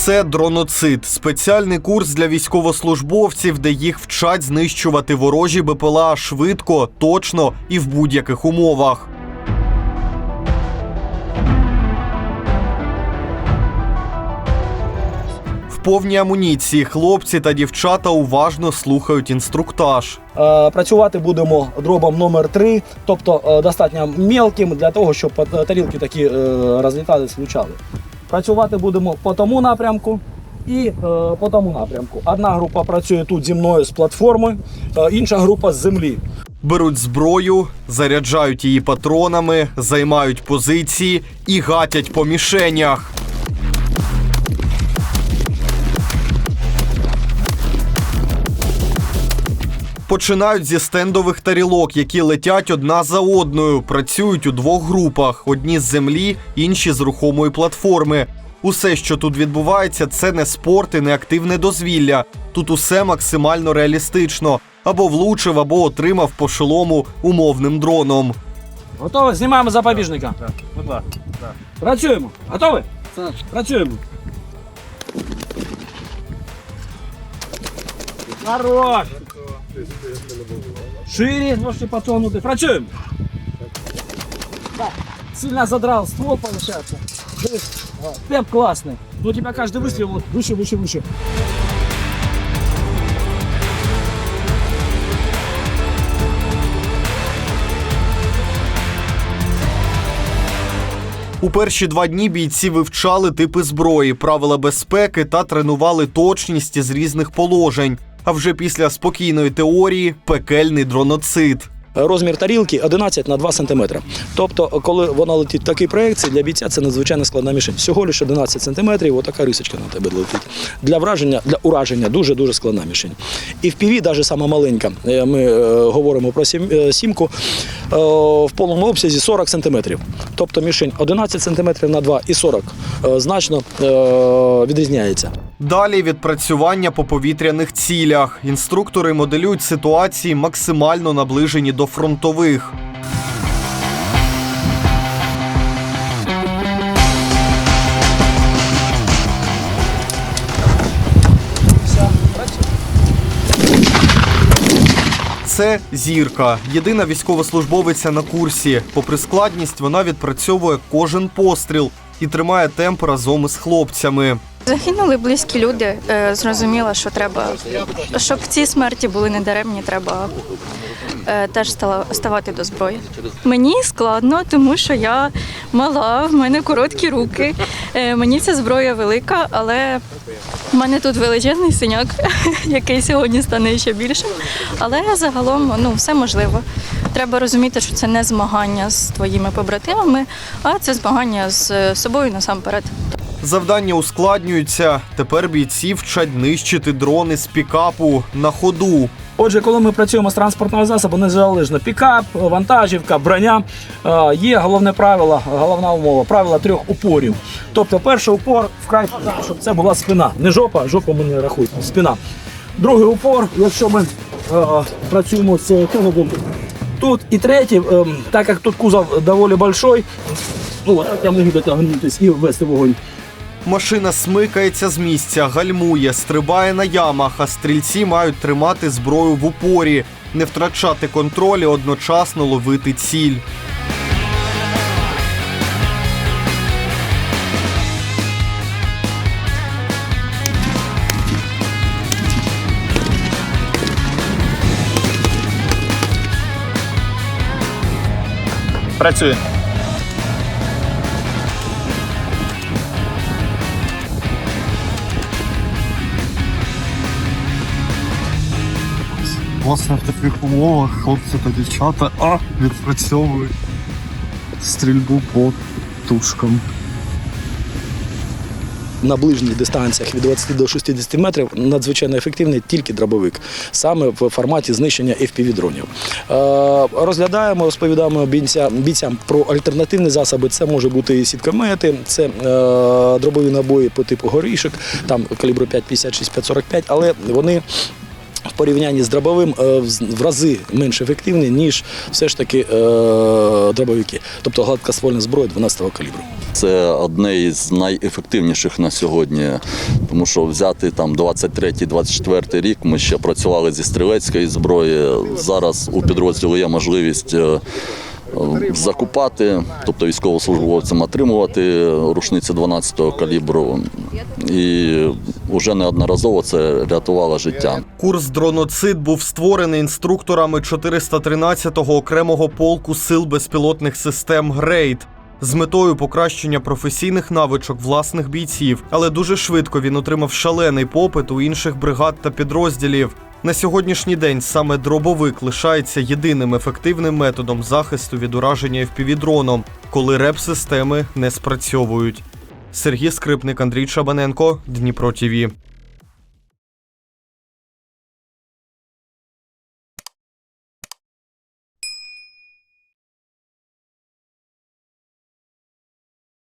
Це дроноцид, спеціальний курс для військовослужбовців, де їх вчать знищувати ворожі БПЛА швидко, точно і в будь-яких умовах. В повній амуніції хлопці та дівчата уважно слухають інструктаж. Е, Працювати будемо дробом номер 3 тобто е, достатньо мелким для того, щоб тарілки такі е, розлітались, влучали. Працювати будемо по тому напрямку і е, по тому напрямку. Одна група працює тут зі мною з платформи, е, інша група з землі. Беруть зброю, заряджають її патронами, займають позиції і гатять по мішенях. Починають зі стендових тарілок, які летять одна за одною, працюють у двох групах: одні з землі, інші з рухомої платформи. Усе, що тут відбувається, це не спорт і не активне дозвілля. Тут усе максимально реалістично. Або влучив, або отримав по шолому умовним дроном. Готові? Знімаємо запобіжника. Працюємо. Готові? Працюємо. Хорош! Шире можете подсунути. Працюємо. Так. Сильно задрал ствол, получается. Дивись, Темп классный. Ну, у тебя каждый выстрел вот выше, выше, выше. У перші два дні бійці вивчали типи зброї, правила безпеки та тренували точність із різних положень. А вже після спокійної теорії пекельний дроноцид. Розмір тарілки 11 на 2 см. Тобто, коли вона летить в такій проекції, для бійця це надзвичайно складна мішень. Всього лише 11 см, отака рисочка на тебе летить. Для враження, для ураження дуже дуже складна мішень. І в піві, навіть сама маленька, е, ми е, говоримо про сім, е, сімку, е, в повному обсязі 40 см. Тобто мішень 11 см на 2 і 40 е, значно е, відрізняється. Далі відпрацювання по повітряних цілях. Інструктори моделюють ситуації максимально наближені до фронтових. Це зірка, єдина військовослужбовиця на курсі. Попри складність, вона відпрацьовує кожен постріл і тримає темп разом із хлопцями. Загинули близькі люди. Е, Зрозуміло, що треба, щоб ці смерті були недаремні, треба е, теж ставати до зброї. Мені складно, тому що я мала, в мене короткі руки. Е, Мені ця зброя велика, але в мене тут величезний синяк, який сьогодні стане ще більшим. Але загалом ну, все можливо. Треба розуміти, що це не змагання з твоїми побратимами, а це змагання з собою насамперед. Завдання ускладнюються. Тепер бійці вчать нищити дрони з пікапу на ходу. Отже, коли ми працюємо з транспортного засобу, незалежно пікап, вантажівка, броня, е, є головне правило, головна умова правило трьох упорів. Тобто, перший упор вкрай щоб це була спина. Не жопа, жопу ми не рахуємо, спина. Другий упор, якщо ми е, працюємо з боку. Тут і третій, е, так як тут кузов доволі большой, ну, так я можу дотягнутися і ввести вогонь. Машина смикається з місця, гальмує, стрибає на ямах, а стрільці мають тримати зброю в упорі, не втрачати контроль і одночасно ловити ціль. Працює. Власне, в таких умовах хлопці та дівчата а, відпрацьовують стрільбу по тушкам. на ближніх дистанціях від 20 до 60 метрів надзвичайно ефективний тільки дробовик, саме в форматі знищення FPV-дронів. Е, Розглядаємо, розповідаємо бійцям, бійцям про альтернативні засоби. Це може бути і сіткомети, це е, дробові набої по типу горішок, там калібру 5,56, 5,45, але вони в порівнянні з дробовим е, в- рази менш ефективні, ніж все ж таки е, дробовики. Тобто гладкоствольна зброя 12-го калібру. Це одне із найефективніших на сьогодні, тому що взяти там 23-24 рік. Ми ще працювали зі стрілецької зброї. Зараз у підрозділу є можливість. Закупати, тобто військовослужбовцям отримувати рушниці 12-го калібру, і вже неодноразово це рятувало життя. Курс дроноцид був створений інструкторами 413-го окремого полку сил безпілотних систем Грейд з метою покращення професійних навичок власних бійців, але дуже швидко він отримав шалений попит у інших бригад та підрозділів. На сьогоднішній день саме дробовик лишається єдиним ефективним методом захисту від ураження FPV-дроном, коли реп-системи не спрацьовують. Сергій Скрипник, Андрій Чабаненко, Дніпро ТІВІ.